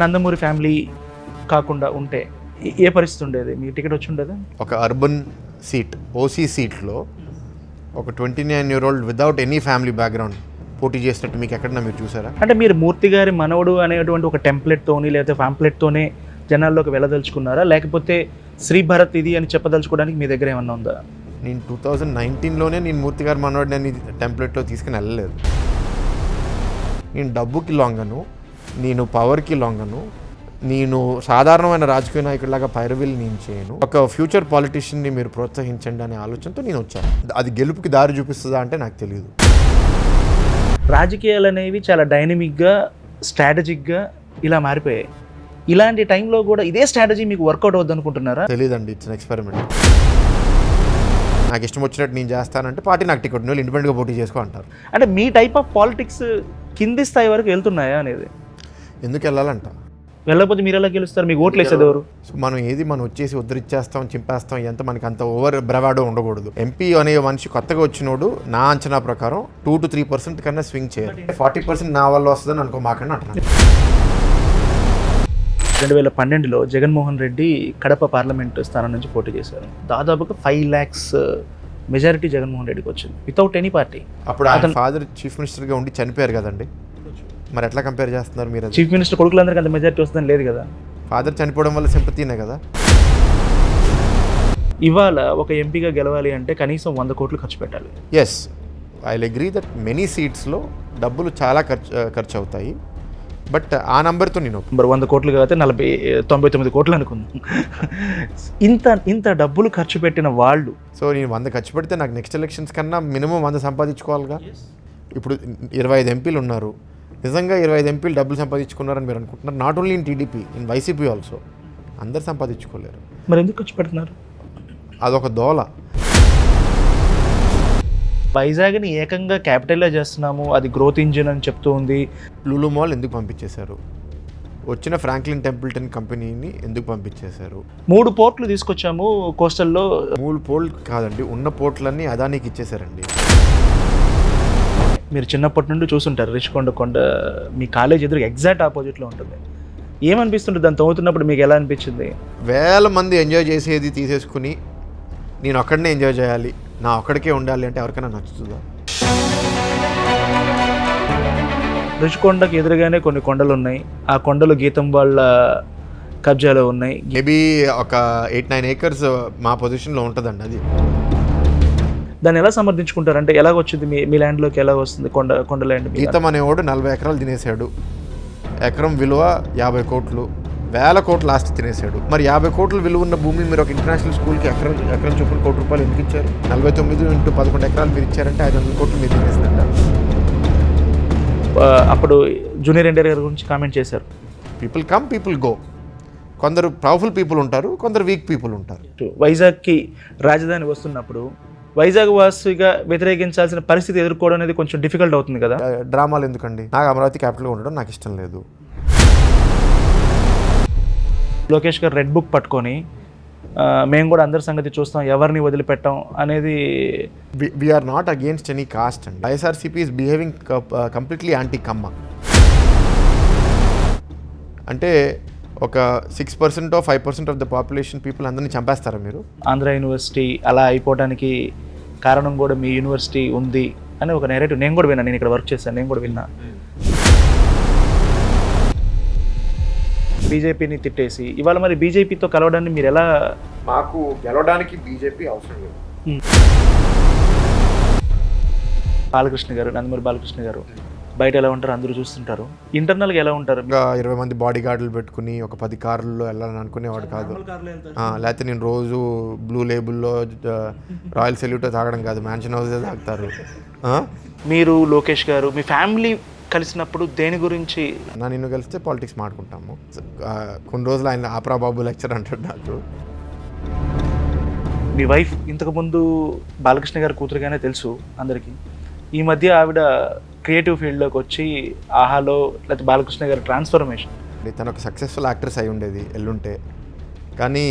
Nandamuri family కాకుండా ఉంటే ఏ- పరిస్థితి ఉండేది? మీ టికెట్ వచ్చి ఉండేదా? ఒక అర్బన్ సీట్ ఓసీ సీట్లో ఒక twenty nine year old without any family background పోటీ చేసినట్టు మీకు ఎక్కడన్నా మీరు చూసారా? అంటే మీరు మూర్తి గారి మనవడు అనేటువంటి ఒక టెంప్లెట్తోని లేకపోతే పాంప్లెట్తోనే జనాల్లోకి వెళ్ళదలుచుకున్నారా? లేకపోతే శ్రీ భరత్ ఇది అని చెప్పదలుచుకోవడానికి మీ దగ్గర ఏమన్నా ఉందా? నేను టూ థౌజండ్ నైన్టీన్లోనే నేను మూర్తి గారు మనవాడిని టెంప్లెట్లో తీసుకుని వెళ్ళలేదు. నేను డబ్బుకి లొంగను. నేను పవర్కి లొంగను. నేను సాధారణమైన రాజకీయ నాయకుడిలాగా పైరవిల్ నేను చేయను. ఒక ఫ్యూచర్ పాలిటిషియన్ని మీరు ప్రోత్సహించండి అనే ఆలోచనతో నేను వచ్చాను. అది గెలుపుకి దారి చూపిస్తుందా అంటే నాకు తెలియదు రాజకీయాలు అనేవి చాలా డైనమిక్గా స్ట్రాటజిక్గా ఇలా మారిపోయాయి. ఇలాంటి టైంలో కూడా ఇదే స్ట్రాటజీ మీకు వర్కౌట్ అవుద్ది అనుకుంటున్నారా తెలియదండి ఇట్స్ ఎక్స్పెరిమెంట్ నాకు ఇష్టం వచ్చినట్టు నేను చేస్తానంటే పార్టీ నాకు టికెట్ నువ్వు ఇండిపెండెంట్గా పోటీ చేసుకో అంటారు. అంటే మీ టైప్ ఆఫ్ పాలిటిక్స్ కింది స్థాయి వరకు వెళ్తున్నాయా అనేది? ఎందుకు వెళ్ళాలంట? వెళ్ళకపోతే మీరు ఎలా గెలుస్తారు? మీకు ఓట్లు వేసేది ఎవరు? సో మనం ఏది మనం వచ్చేసి ఉద్ధరిచ్చేస్తాం చింపేస్తాం ఎంత మనకి అంత ఓవర్ బ్రవాడో ఉండకూడదు. ఎంపీ అనే మనిషి కొత్తగా వచ్చినోడు నా అంచనా ప్రకారం టూ టు త్రీ పర్సెంట్ కన్నా స్వింగ్ చేయాలి. ఫార్టీ పర్సెంట్ నా వల్ల వస్తుందని అనుకో మాకన్నా అంటున్నాను రెండు వేల పన్నెండులో జగన్మోహన్ రెడ్డి కడప పార్లమెంట్ స్థానం నుంచి పోటీ చేశారు. దాదాపుగా ఫైవ్ ల్యాక్స్ మెజారిటీ జగన్మోహన్ రెడ్డికి వచ్చింది వితౌట్ ఎనీ పార్టీ అప్పుడు అతను- ఫాదర్ చీఫ్ మినిస్టర్గా ఉండి చనిపోయారు కదండి. మరి ఎట్లా కంపేర్ చేస్తున్నారు మీరు చీఫ్ మినిస్టర్ కొడుకులందరికీ అంత మెజారిటీ వస్తుందని లేదు కదా. ఫాదర్ చనిపోవడం వల్ల సింపతీనే కదా? ఇవాళ ఒక ఎంపీగా గెలవాలి అంటే కనీసం వంద కోట్లు ఖర్చు పెట్టాలి. Yes I agree that many సీట్స్లో డబ్బులు చాలా ఖర్చు ఖర్చు అవుతాయి బట్ ఆ నంబర్తో నేను. మరి వంద కోట్లు కాబట్టి నలభై తొంభై తొమ్మిది కోట్లు అనుకుందాం. ఇంత ఇంత డబ్బులు ఖర్చు పెట్టిన వాళ్ళు సో నేను వంద ఖర్చు పెడితే నాకు నెక్స్ట్ ఎలక్షన్స్ కన్నా మినిమం వంద సంపాదించుకోవాలిగా? ఇప్పుడు ఇరవై ఐదు ఎంపీలు ఉన్నారు. నిజంగా ఇరవై ఐదు ఎంపీలు డబ్బులు సంపాదించుకున్నారని మీరు అనుకుంటున్నారు. Not only in TDP in YCP also అందరు సంపాదించుకోలేరు. మరి ఎందుకు ఖర్చు పెడుతున్నారు? అదొక దోల. వైజాగ్ని ఏకంగా క్యాపిటల్లో చేస్తున్నాము అది గ్రోత్ ఇంజిన్ అని చెప్తూ ఉంది. లూలు మాల్ ఎందుకు పంపించేశారు? వచ్చిన ఫ్రాంక్లిన్ టెంపుల్టన్ కంపెనీని ఎందుకు పంపించేశారు? మూడు పోర్ట్లు తీసుకొచ్చాము కోస్టల్లో మూడు పోల్ కాదండి ఉన్న పోర్ట్లన్నీ అదానికి ఇచ్చేశారండి. మీరు చిన్నప్పటి నుండి చూసుంటారు రిషికొండ కొండ మీ కాలేజ్ ఎదురు ఎగ్జాక్ట్ ఆపోజిట్లో ఉంటుంది. ఏమనిపిస్తుంటుంది? దాన్ని తవ్వుతున్నప్పుడు మీకు ఎలా అనిపించింది? వేల మంది ఎంజాయ్ చేసేది తీసేసుకుని నేను ఒక్కడనే ఎంజాయ్ చేయాలి. నా ఒక్కడికే ఉండాలి అంటే ఎవరికైనా నచ్చుతుందా? రుషికొండకి ఎదురుగానే కొన్ని కొండలు ఉన్నాయి. ఆ కొండలు గీతం వాళ్ళ కబ్జాలో ఉన్నాయి. మేబీ ఒక ఎయిట్ నైన్ ఏకర్స్ మా పొజిషన్లో ఉంటుందండి అది. దాన్ని ఎలా సమర్థించుకుంటారు? అంటే ఎలాగ వచ్చింది? మీ మీ ల్యాండ్లోకి ఎలా వస్తుంది? కొండ కొండ ల్యాండ్? గీతం అనేవాడు నలభై ఎకరాలు తినేసాడు. ఎకరం విలువ యాభై కోట్లు. వేల కోట్లు లాస్ట్ తినేసాడు. మరి యాభై కోట్ల విలువ ఉన్న భూమి మీరు ఒక ఇంటర్నేషనల్ స్కూల్కి ఎకరం ఎకరం చొప్పున కోటి రూపాయలు ఎందుకు ఇచ్చారు? నలభై తొమ్మిది ఇంటూ పదకొండు ఎకరాలు మీరు ఇచ్చారంటే ఐదు వందల కోట్లు మీరు తినేసినట్ట అప్పుడు జూనియర్ ఎన్టీఆర్ గారి గురించి కామెంట్ చేశారు. People come people go. కొందరు పవర్ఫుల్ పీపుల్ ఉంటారు కొందరు వీక్ పీపుల్ ఉంటారు. వైజాగ్కి రాజధాని వస్తున్నప్పుడు వైజాగ్ వాసిగా వ్యతిరేకించాల్సిన పరిస్థితి ఎదుర్కోవడం అనేది కొంచెం డిఫికల్ట్ అవుతుంది కదా? డ్రామాలు ఎందుకండి? నాకు అమరావతి క్యాపిటల్గా ఉండడం నాకు ఇష్టం లేదు. లోకేష్ గారు రెడ్ బుక్ పట్టుకొని మేము కూడా అందరి సంగతి చూస్తాం ఎవరిని వదిలిపెట్టాం అనేది we're not against any caste అండి. YSRCP is behaving completely anti Kamma అంటే ఒక six percent five percent of the population people అందరినీ చంపేస్తారా మీరు? ఆంధ్ర యూనివర్సిటీ అలా అయిపోవడానికి కారణం కూడా మీ యూనివర్సిటీ ఉంది అని ఒక నెరేటివ్ నేను కూడా విన్నా నేను ఇక్కడ వర్క్ చేశాను నేను కూడా విన్నా. బీజేపీని తిట్టేసి ఇవాళ మరి బీజేపీతో కలవడాన్ని మీరు ఎలా మాకు గెలవడానికి బీజేపీ అవసరం లేదు. బాలకృష్ణ గారు నందమూరి బాలకృష్ణ గారు. బయట ఎలా ఉంటారు అందరూ చూస్తుంటారు. ఇంటర్నల్గా ఎలా ఉంటారు? ఇంకా ఇరవై మంది బాడీ గార్డులు పెట్టుకుని ఒక పది కార్లలో వెళ్ళాలని అనుకునేవాడు కాదు. ఆ, లేకపోతే నేను రోజు బ్లూ లేబుల్లో రాయల్ సెల్యూట్ తాగడం కాదు మ్యాన్షన్ హౌస్ తాగుతారు. ఆ? మీరు లోకేష్ గారు మీ ఫ్యామిలీ కలిసినప్పుడు దేని గురించి? నా నిన్ను కలిస్తే పాలిటిక్స్ మాట్లాడుకుంటాము. కొన్ని రోజులు ఆయన ఆపరా బాబు లెక్చర్ అంటాడు నాకు. మీ వైఫ్ ఇంతకుముందు బాలకృష్ణ గారి కూతురుగానే తెలుసు అందరికీ. ఈ మధ్య ఆవిడ క్రియేటివ్ ఫీల్డ్లోకి వచ్చి ఆహాలో లేకపోతే బాలకృష్ణ గారి ట్రాన్స్ఫర్మేషన్ తను ఒక సక్సెస్ఫుల్ యాక్ట్రెస్ అయి ఉండేది ఎల్లుంటే. కానీ